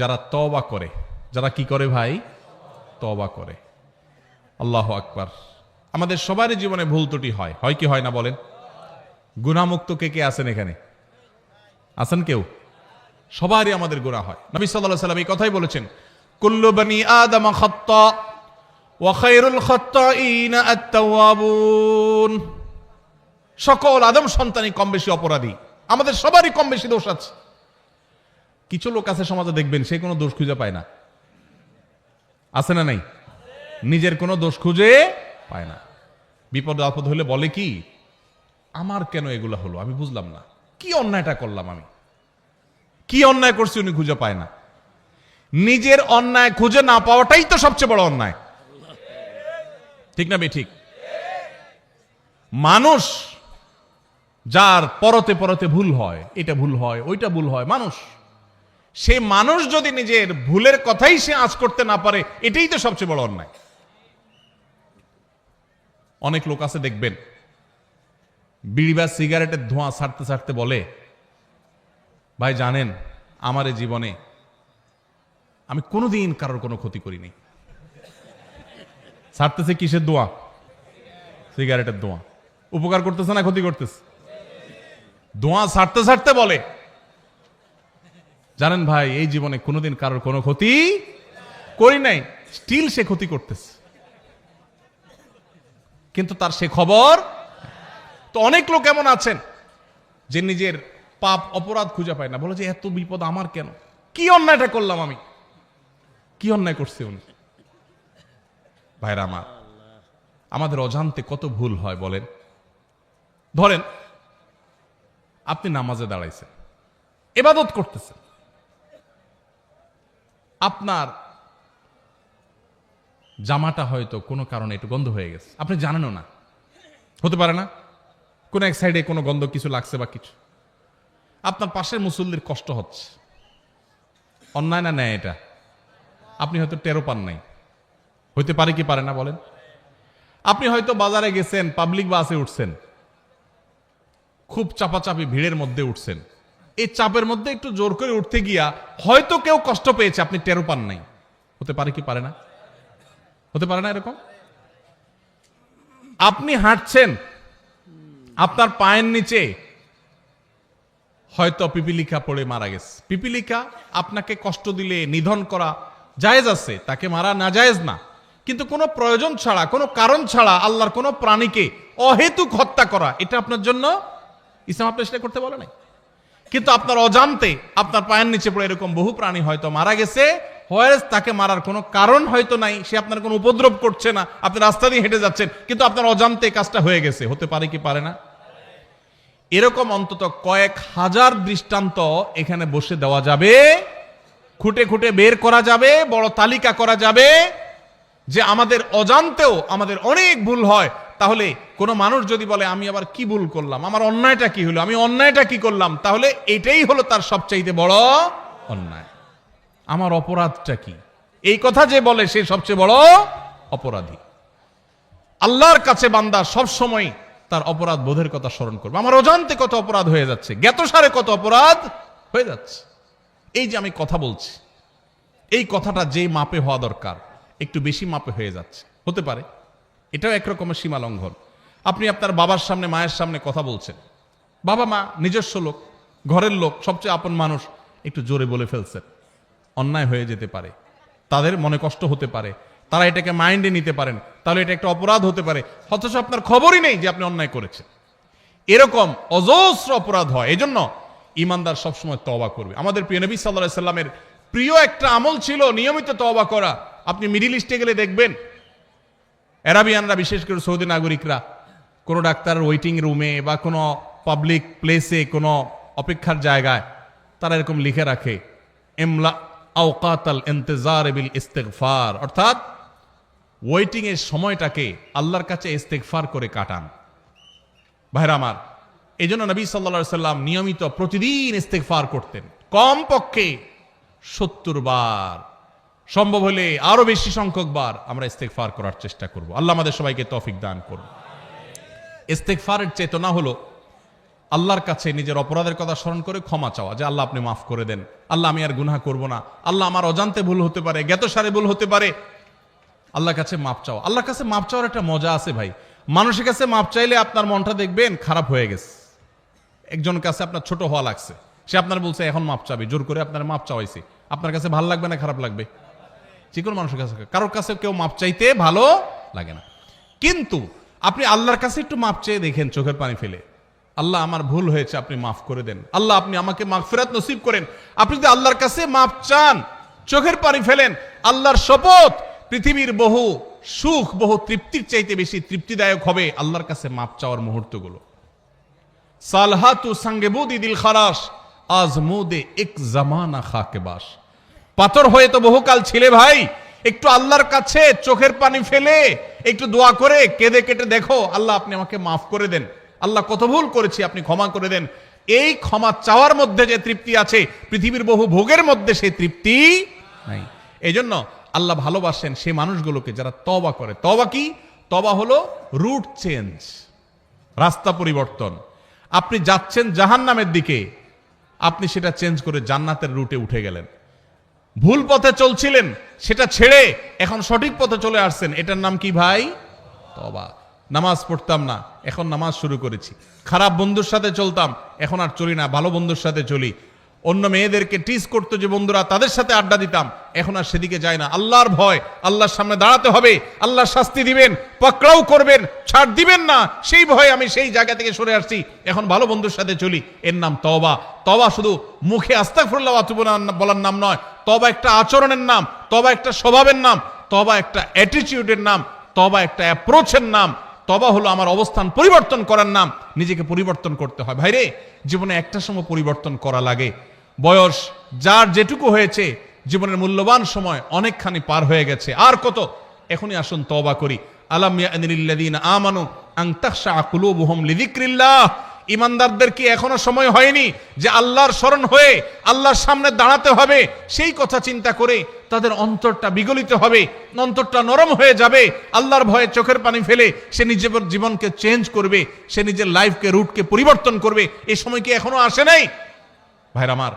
যারা তবা করে, যারা কি করে ভাই? তবা করে। আল্লাহ আকবার। আমাদের সবারই জীবনে ভুল ত্রুটি হয়। হয় কি হয় না বলেন? গুণামুক্ত কে কে আছেন এখানে? আছেন কেউ? সবারই আমাদের গুণা হয়। নবী সাল্লাল্লাহু সাল্লাম এই কথাই বলেছেন, কুল্লু বানি আদম সকল আদম সন্তানই কম বেশি অপরাধী। আমাদের সবারই কম বেশি দোষ আছে। কিছু লোক আছে সমাজে দেখবেন, সে কোনো দোষ খুঁজে পায় না। আছে না নাই? নিজের কোনো দোষ খুঁজে পায় না। বিপদ আপদ হলে বলে কি, আমার কেন এগুলো হলো? আমি বুঝলাম না। কি অন্যায়টা করলাম আমি? কি অন্যায় করছি উনি খুঁজে পায় না? নিজের অন্যায় খুঁজে না পাওয়াটাই তো সবচেয়ে বড় অন্যায়। ঠিক না ঠিক মানুষ যার পরতে পরতে ভুল হয়, এটা ভুল হয়, ওইটা ভুল হয়, মানুষ সে মানুষ যদি নিজের ভুলের কথাই সে আজ করতে না পারে, এটাই তো সবচেয়ে বড় অন্যায়। অনেক লোক আছে, দেখবেন, বিড়ি বা সিগারেটের ধোঁয়া ছাড়তে ছাড়তে বলে, ভাই, জানেন, আমার জীবনে আমি কোনোদিন কারোর কোনো ক্ষতি করিনি। ছাড়তেছে কিসের দোয়া সিগারেটের দোয়া উপকার করতেছে না ক্ষতি করতেছে? দোয়া ছাড়তে ছাড়তে বলে জানেন ভাই, এই জীবনে কোনোদিন কারোর কোনো ক্ষতি করি নাই। স্টিল সে ক্ষতি করতেছে। কিন্তু তার সে খবর, তো অনেক লোক এমন আছেন যে নিজের পাপ, অপরাধ খুঁজে পায় না। বলে যে, এত বিপদ আমার কেন? কি অন্যায়টা করলাম আমি? কি অন্যায় করছে উনি? ভাইরা আমার, আমাদের অজান্তে কত ভুল হয় বলেন। ধরেন, আপনি নামাজে দাঁড়াইছেন, এবাদত করতেছেন। আপনার জামাটা হয়তো কোনো কারণে একটু গন্ধ হয়ে গেছে। আপনি জানেনও না। হতে পারে না। কোনো এক সাইডে কোনো গন্ধ কিছু লাগছে বা কিছু। আপনার পাশের মুসল্লির কষ্ট হচ্ছে। অন্যায় না নেয় এটা? আপনি হয়তো টেরো পান নাই। হইতে পারে কি পারে না বলেন? আপনি হয়তো বাজারে গেছেন পাবলিক বাসে উঠছেন। খুব চাপাচাপি ভিড়ের মধ্যে উঠছেন। এই চাপের মধ্যে একটু জোর করে উঠতে গিয়া হয়তো কেউ কষ্ট পেয়েছে, আপনি টেরো পান নাই। হতে পারে কি পারে না? হতে পারে না এরকম? আপনি হাঁটছেন, আপনার পায়ের নিচে, হয়তো পিপিলিকা পড়ে মারা গেছে। পিপিলিকা আপনাকে কষ্ট দিলে, নিধন করা জায়েজ আছে, তাকে মারা না জায়েজ না। কিন্তু কোনো প্রয়োজন ছাড়া, কোনো কারণ ছাড়া আল্লাহর কোনো প্রাণীকে অহেতুক হত্যা করা, এটা আপনার জন্য ইসলাম আপনি সেটা করতে বলে নাই? কিন্তু আপনার অজান্তে আপনার পায়ের নিচে পড়ে এরকম বহু প্রাণী হয়তো মারা গেছে। হয়েস তাকে মারার কোনো কারণ হয়তো নাই, সে আপনার কোনো উপদ্রব করছে না, আপনি রাস্তা দিয়ে হেঁটে যাচ্ছেন, কিন্তু আপনার অজান্তে কাজটা হয়ে গেছে। হতে পারে কি পারে না? এরকম অন্তত কয়েক হাজার দৃষ্টান্ত এখানে বসে দেওয়া যাবে, খুঁটে খুঁটে বের করা যাবে, বড় তালিকা করা যাবে যে আমাদের অজান্তেও আমাদের অনেক ভুল হয় তাহলে কোনো মানুষ যদি বলে, আমি আবার কি ভুল করলাম? আমার অন্যায়টা কি হলো? আমি অন্যায়টা কি করলাম? তাহলে এটাই হলো তার সবচাইতে বড় অন্যায়। আমার অপরাধটা কি? এই কথা যে বলে, সে সবচেয়ে বড় অপরাধী। আল্লাহর কাছে বান্দা সব সময় তার অপরাধ বোধের কথা স্মরণ করবে। আমার অজান্তে কত অপরাধ হয়ে যাচ্ছে, জ্ঞাতসারে কত অপরাধ হয়ে যাচ্ছে। এই যে আমি কথা বলছি, এই কথাটা যে মাপে হওয়া দরকার, একটু বেশি মাপে হয়ে যাচ্ছে। হতে পারে। এটাও একরকমের সীমা লঙ্ঘন। আপনি আপনার বাবার সামনে, মায়ের সামনে কথা বলছেন। বাবা, মা, নিজস্ব লোক, ঘরের লোক, সবচেয়ে আপন মানুষ, একটু জোরে বলে ফেলছেন। অন্যায় হয়ে যেতে পারে। তাদের মনে কষ্ট হতে পারে। তারা এটাকে মাইন্ডে নিতে পারেন। তাহলে এটা একটা অপরাধ হতে পারে। অথচ আপনার খবরই নেই যে আপনি অন্যায় করেছেন। এরকম অজস্র অপরাধ হয়। এজন্য ইমানদার সবসময় তওবা করবে। আমাদের প্রিয় নবী সাল্লাহ সাল্লামের প্রিয় একটা আমল ছিল নিয়মিত তওবা করা। আপনি মিডিল ইস্টে গেলে দেখবেন অ্যারাবিয়ানরা, বিশেষ করে সৌদি নাগরিকরা, কোনো ডাক্তারের ওয়েটিং রুমে বা কোনো পাবলিক প্লেসে কোনো অপেক্ষার জায়গায় তারা এরকম লিখে রাখে এমলা আওকাত আল ইন্তেজার বিল ইস্তেগফার অর্থাৎ ওয়েটিং এর সময়টাকে আল্লাহর কাছে ইস্তেগফার করে কাটান। ভাইরা আমার এই জন্য নবী সাল্লা সাল্লাম নিয়মিত প্রতিদিন ইস্তেগফার করতেন। কম পক্ষে সত্তর বার। সম্ভব হলে আরও বেশি সংখ্যক বার আমরা ইস্তেগফার করার চেষ্টা করব। আল্লাহ আমাদের সবাইকে তৌফিক দান করুন। ইস্তেগফারের চেতনা হলো আল্লাহর কাছে নিজের অপরাধের কথা স্মরণ করে ক্ষমা চাওয়া, যে আল্লাহ আপনি মাফ করে দেন। আল্লাহ আমি আর গুনাহ করব না। আল্লাহ আমার অজান্তে ভুল হতে পারে, জ্ঞাতসারে ভুল হতে পারে। আল্লাহর কাছে মাপ চাওয়া। আল্লাহর কাছে মাপ চাওয়ার একটা মজা আছে ভাই। মানুষের কাছে মাপ চাইলে আপনার মনটা দেখবেন খারাপ হয়ে গেছে। একজন কাছে আপনার ছোট হওয়া লাগছে। সে আপনার বলছে, এখন মাপ চাবে। জোর করে আপনার মাপ চাওয়াইছে। আপনার কাছে ভালো লাগবে না খারাপ লাগবে? যে কোনো মানুষের কাছে কারোর কাছে কেউ মাপ চাইতে ভালো লাগে না। কিন্তু আপনি আল্লাহর কাছে একটু মাপ চেয়ে দেখেন, চোখের পানি ফেলে। আল্লাহ আমার ভুল হয়েছে, আপনি মাফ করে দেন। আল্লাহ আপনি আমাকে মাগফিরাত নসিব করেন। আপনি যদি আল্লাহর কাছে মাপ চান, চোখের পানি ফেলেন, আল্লাহর শপথ, পৃথিবীর বহু সুখ, বহু তৃপ্তির চাইতে বেশি তৃপ্তিদায়ক হবে আল্লাহর কাছে মাপ চাওয়ার মুহূর্তগুলো। সালহাতু সাঙ্গেবুদি দিল খারাস আজ মুদে এক জামানা খাকে বাস। পাথর হয়ে তো বহুকাল ছিলে ভাই। একটু আল্লাহর কাছে চোখের পানি ফেলে, একটু দোয়া করে কেঁদে কেটে দেখো, আল্লাহ আপনি আমাকে মাফ করে দেন। আল্লাহ কত ভুল করেছি আপনি ক্ষমা করে দেন। এই ক্ষমা চাওয়ার মধ্যে যে তৃপ্তি আছে, পৃথিবীর বহু ভোগের মধ্যে সেই তৃপ্তি নাই। এই জন্য আল্লাহ ভালোবাসেন সেই মানুষগুলোকে যারা তবা করে। তবা কি? তবা হলো রুট চেঞ্জ, রাস্তা পরিবর্তন। আপনি যাচ্ছেন জাহান নামের দিকে, আপনি সেটা চেঞ্জ করে জান্নাতের রুটে উঠে গেলেন। ভুল পথে চলছিলেন, সেটা ছেড়ে এখন সঠিক পথে চলে আসছেন। এটার নাম কি ভাই? তবা নামাজ পড়তাম না, এখন নামাজ শুরু করেছি। খারাপ বন্ধুর সাথে চলতাম, এখন আর চলি না, ভালো বন্ধুর সাথে চলি। অন্য মেয়েদেরকে টিস করতো যে, বন্ধুরা, তাদের সাথে আড্ডা দিতাম। এখন আর সেদিকে যায় না। আল্লাহর ভয়, আল্লাহর সামনে দাঁড়াতে হবে। আল্লাহর শাস্তি দিবেন, পাকড়াও করবেন, ছাড় দিবেন না। সেই ভয়ে আমি সেই জায়গা থেকে সরে আসছি। এখন ভালো বন্ধুর সাথে চলি। এর নাম তবা তবা শুধু মুখে আস্তাগফিরুল্লাহ ওয়া আতুবু ইলাইহি বলার নাম নয়। তবা একটা আচরণের নাম তবা একটা স্বভাবের নাম তবা একটা অ্যাটিটিউডের নাম তবা একটা অ্যাপ্রোচের নাম। তবা হলো আমার অবস্থান পরিবর্তন করার নাম। নিজেকে পরিবর্তন করতে হয়। ভাইরে, জীবনে একটা সময় পরিবর্তন করা লাগে। বয়স যার যেটুকু হয়েছে, জীবনের মূল্যবান সময় অনেকখানি পার হয়ে গেছে। আর কত? এখনই আসুন তবা করি। আলাম আমানো আন তাখশা বুহম লিযিকরিল্লাহ। ইমানদারদের কি এখনও সময় হয়নি যে আল্লাহর স্মরণ হয়ে আল্লাহর সামনে দাঁড়াতে হবে? সেই কথা চিন্তা করে তাদের অন্তরটা বিগলিত হবে, অন্তরটা নরম হয়ে যাবে। আল্লাহর ভয়ে চোখের পানি ফেলে সে নিজের জীবনকে চেঞ্জ করবে, সে নিজের লাইফকে রুটকে পরিবর্তন করবে। এই সময় কি এখনও আসে নাই? ভাইরা আমার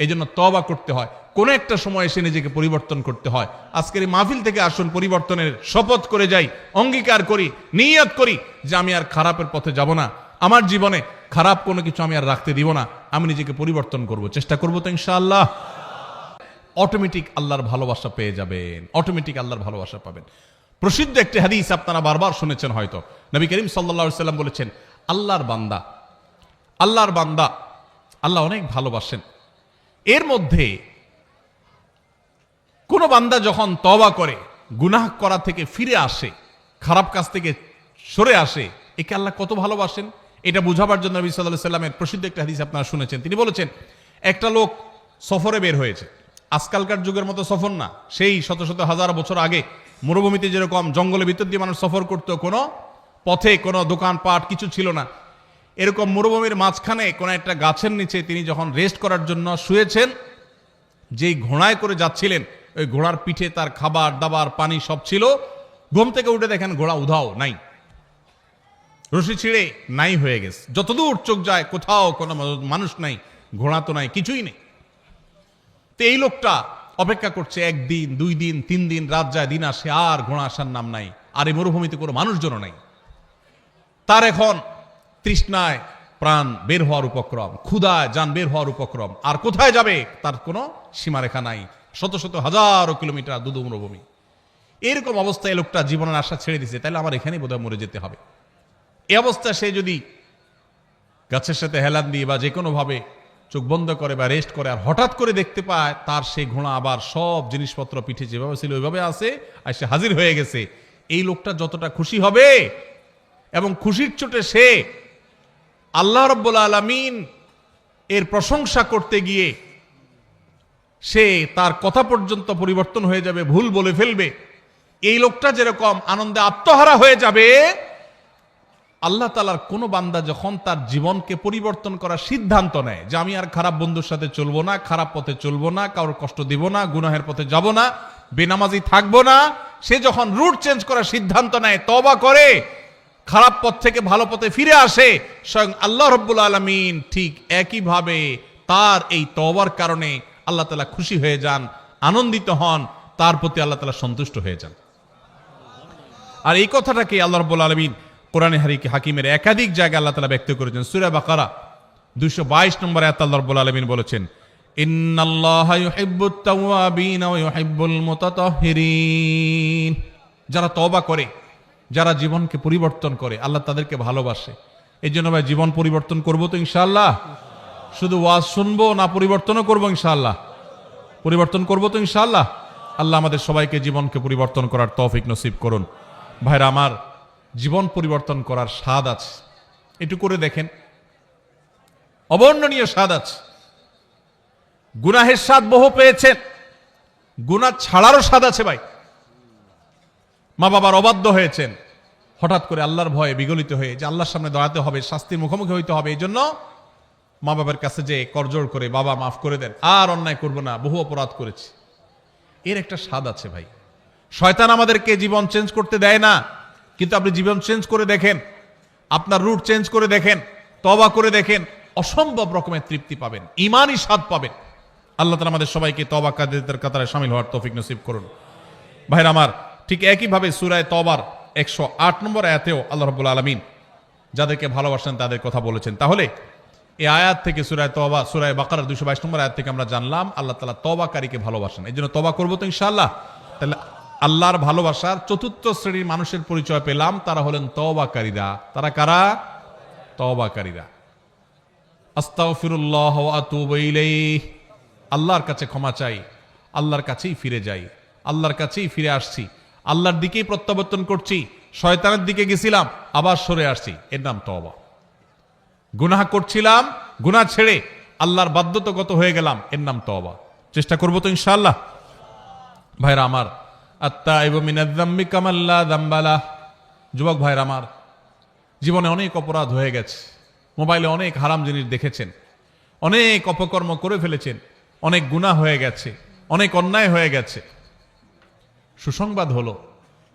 এই জন্য তবা করতে হয়। কোনো একটা সময় এসে নিজেকে পরিবর্তন করতে হয়। আজকের এই মাহফিল থেকে আসুন, পরিবর্তনের শপথ করে যাই, অঙ্গীকার করি, নিয়ত করি যে আমি আর খারাপের পথে যাব না। আমার জীবনে খারাপ কোনো কিছু আমি আর রাখতে দিব না, আমি নিজেকে পরিবর্তন করব। চেষ্টা করব তো ইনশাআল্লাহ। অটোমেটিক আল্লাহর ভালোবাসা পেয়ে যাবেন। অটোমেটিক আল্লাহর ভালোবাসা পাবেন। প্রসিদ্ধ একটি হাদিস আপনারা বারবার শুনেছেন হয়তো। নবী করিম সাল্লা সাল্লাম বলেছেন, আল্লাহর বান্দা আল্লাহর বান্দা, আল্লাহ অনেক ভালোবাসেন। এর মধ্যে কোনো বান্দা যখন তবা করে, গুনাহ করা থেকে ফিরে আসে, খারাপ কাজ থেকে সরে আসে, একে আল্লাহ কত ভালোবাসেন? এটা বুঝাবার জন্য নবী সাল্লাহ সাল্লামের প্রসিদ্ধ একটা হাদিস আপনারা শুনেছেন। তিনি বলেছেন, একটা লোক সফরে বের হয়েছে। আজকালকার যুগের মতো সফর না। সেই শত শত হাজার বছর আগে মরুভূমিতে যেরকম জঙ্গলের ভিতর দিয়ে মানুষ সফর করতো, কোনো পথে, কোনো দোকানপাট কিছু ছিল না। এরকম মরুভূমির মাঝখানে কোনো একটা গাছের নিচে তিনি যখন রেস্ট করার জন্য শুয়েছেন, যেই ঘোড়ায় করে যাচ্ছিলেন, ওই ঘোড়ার পিঠে তার খাবার, দাবার, পানি সব ছিল। ঘুম থেকে উঠে দেখেন ঘোড়া উধাও নাই। রশি ছিঁড়ে নাই হয়ে গেছে। যতদূর চোখ যায়, কোথাও কোনো মানুষ নাই, ঘোড়া তো নাই, কিছুই নেই। তো এই লোকটা অপেক্ষা করছে, একদিন, দুই দিন, তিন দিন, রাত যায়, দিন আসে, আর ঘোড়া আসার নাম নাই, আর এই মরুভূমিতে কোনো মানুষজনও নাই। তার এখন তৃষ্ণায় প্রাণ বের হওয়ার উপক্রম, ক্ষুধায় যান বের হওয়ার উপক্রম, আর কোথায় যাবে তার কোনো সীমারেখা নাই। শত শত, হাজারো কিলোমিটার দুদু মরুভূমি। এরকম অবস্থায় লোকটা জীবনের আশা ছেড়ে দিছে তাহলে আমার এখানেই বোধহয় মরে যেতে হবে। এই অবস্থা সে যদি গাছের সাথে হেলান দিয়ে বা যে কোনোভাবে চোখ বন্ধ করে বা রেস্ট করে আর হঠাৎ করে দেখতে পায়, তার সে ঘোড়া আবার সব জিনিসপত্র পিঠে যেভাবে ছিল ওইভাবে আছে আর সে হাজির হয়ে গেছে। এই লোকটা যতটা খুশি হবে এবং খুশির চোটে সে আল্লাহ রব্বুল আলমিন এর প্রশংসা করতে গিয়ে সে তার কথা পর্যন্ত পরিবর্তন হয়ে যাবে, ভুল বলে ফেলবে। এই লোকটা যেরকম আনন্দে আত্মহারা হয়ে যাবে আল্লাহ তালার কোনো বান্দা যখন তার জীবনকে পরিবর্তন করার সিদ্ধান্ত নেয় যে আমি আর খারাপ বন্ধুর সাথে চলবো না, খারাপ পথে চলবো না, কারোর কষ্ট দিব না, গুনাহের পথে যাব না, বেনামাজি থাকব না, সে যখন রুট চেঞ্জ করার সিদ্ধান্ত নেয় তবা করে, খারাপ পথ থেকে ভালো পথে ফিরে আসে, স্বয়ং আল্লাহ রব্বুল আলমিন ঠিক একইভাবে তার এই তবার কারণে আল্লাহ তালা খুশি হয়ে যান, আনন্দিত হন, তার প্রতি আল্লাহ তালা সন্তুষ্ট হয়ে যান। আর এই কথাটাকে আল্লাহ রব্বুল আলমিন কোরআনে হারিকে হাকিমের একাধিক জায়গায় আল্লাহ তালা ব্যক্ত করেছেন। সুরা বাকারা, দুইশো বাইশ নম্বরে এত আল্লাহ রব্বুল আলমিন বলেছেন যারা তবা করে, যারা জীবনকে পরিবর্তন করে, আল্লাহ তাদেরকে ভালোবাসে। এই জন্য ভাই, জীবন পরিবর্তন করব তো ইনশাল্লাহ শুধু ওয়াজ শুনব না পরিবর্তনও করব ইনশাল্লাহ পরিবর্তন করব তো ইনশাল্লাহ আল্লাহ আমাদের সবাইকে জীবনকে পরিবর্তন করার তৌফিক নসিব করুন। ভাইরা, আমার জীবন পরিবর্তন করার স্বাদ আছে। একটু করে দেখেন। অবর্ণনীয় স্বাদ আছে। গুনাহের স্বাদ বহু পেয়েছেন। গুনাহ ছাড়ারও স্বাদ আছে ভাই। মা বাবার অবাধ্য হয়েছেন। হঠাৎ করে আল্লাহর ভয়ে বিগলিত হয়ে যে আল্লাহর সামনে দাঁড়াতে হবে, শাস্তির মুখোমুখি হইতে হবে এই জন্য মা বাবার কাছে যে করজোড় করে, বাবা মাফ করে দেন, আর অন্যায় করব না, বহু অপরাধ করেছি। এর একটা স্বাদ আছে ভাই। শয়তান আমাদেরকে জীবন চেঞ্জ করতে দেয় না। কিন্তু আপনি জীবন চেঞ্জ করে দেখেন, আপনার রুট চেঞ্জ করে দেখেন তবা করে দেখেন, অসম্ভব রকমের তৃপ্তি পাবেন, ইমানই স্বাদ পাবেন। আল্লাহ তালা আমাদের সবাইকে তবা কাদের কাতারে সামিল হওয়ার তৌফিক নসিব করুন। ভাইরা আমার, ঠিক একইভাবে সুরায় তবার একশো আট নম্বর আয়াতেও আল্লাহ রব্বুল আলমিন যাদেরকে ভালোবাসেন তাদের কথা বলেছেন। তাহলে, এই আয়াত থেকে সুরায় তবা সুরায় বাকার দুশো বাইশ নম্বর আয়াত থেকে আমরা জানলাম, আল্লাহ তালা তবাকারীকে ভালোবাসেন। এই জন্য তবা করব তো ইনশাল্লাহ তাহলে আল্লাহর ভালোবাসার চতুর্থ শ্রেণির মানুষের পরিচয় পেলাম, তারা হলেন তবাকারীরা তারা কারা? তবাকারীরা আল্লাহর কাছে ক্ষমা চাই, আল্লাহর কাছেই ফিরে যাই, আল্লাহর কাছেই ফিরে আসছি। আল্লাহর দিকেই প্রত্যাবর্তন করছি, শয়তানের দিকে গেছিলাম, আবার সরে আসছি। এর নাম তওবা। গুনাহ করছিলাম, গুনাহ ছেড়ে আল্লাহর বাধ্যতাগত হয়ে গেলাম, এর নাম তওবা। চেষ্টা করব তো ইনশাআল্লাহ। ভাইরা আমার আত্মা দাম্বালা যুবক ভাইরা আমার, জীবনে অনেক অপরাধ হয়ে গেছে। মোবাইলে অনেক হারাম জিনিস দেখেছেন। অনেক অপকর্ম করে ফেলেছেন। অনেক গুনাহ হয়ে গেছে। অনেক অন্যায় হয়ে গেছে। সুসংবাদ হলো,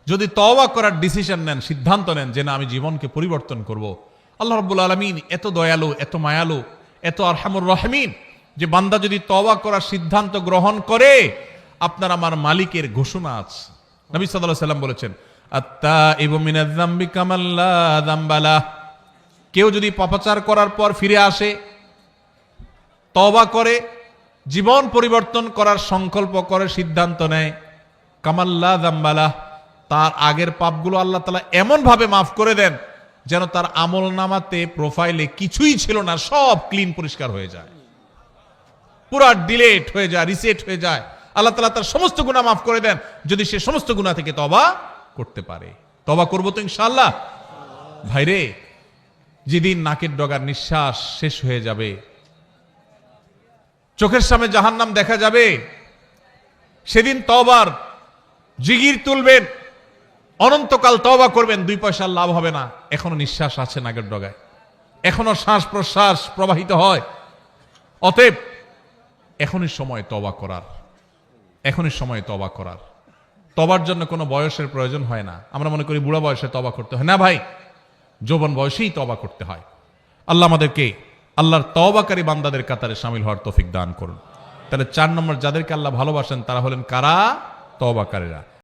যদি তওবা করার ডিসিশন নেন, সিদ্ধান্ত নেন যে না, আমি জীবনকে পরিবর্তন করব। আল্লাহ রব্বুল আলমিন এত দয়ালু, এত মায়ালু, এত আরহামুর রহমিন যে বান্দা যদি তওবা করার সিদ্ধান্ত গ্রহণ করে আপনার আমার মালিকের ঘোষণা আছে। নবী সাল্লাল্লাহু সাল্লাম বলেছেন কেউ যদি পাপাচার করার পর ফিরে আসে তবা করে, জীবন পরিবর্তন করার সংকল্প করে, সিদ্ধান্ত নেয় কামাল্লা দাম্বালা তার আগের পাপগুলো আল্লাহ তালা এমনভাবে মাফ করে দেন, যেন তার আমল নামাতে প্রোফাইলে কিছুই ছিল না, সব ক্লিন পরিষ্কার হয়ে যায়। পুরা ডিলেট হয়ে যায় রিসেট হয়ে যায়। আল্লাহ তালা তার সমস্ত গুণা মাফ করে দেন। যদি সে সমস্ত গুণা থেকে তবা করতে পারে। তবা করব তো ইনশাল্লাহ ভাইরে, যেদিন নাকের ডগার নিঃশ্বাস শেষ হয়ে যাবে, চোখের সামনে জাহান্নাম দেখা যাবে, সেদিন তবার জিগির তুলবেন, অনন্তকাল তবা করবেন, দুই পয়সার লাভ হবে না। এখনও নিঃশ্বাস আছে নাগের ডগায়। এখনও শ্বাস প্রশ্বাস প্রবাহিত হয়। অতএব এখনই সময় তবা করার। এখনই সময় তবা করার। তবার জন্য কোনো বয়সের প্রয়োজন হয় না। আমরা মনে করি বুড়া বয়সে তবা করতে হয়। না ভাই, যৌবন বয়সেই তবা করতে হয়। আল্লাহ আমাদেরকে আল্লাহর তবাকারী বান্দাদের কাতারে সামিল হওয়ার তফিক দান করুন। তাহলে চার নম্বর, যাদেরকে আল্লাহ ভালোবাসেন, তারা হলেন কারা? তবাকারীরা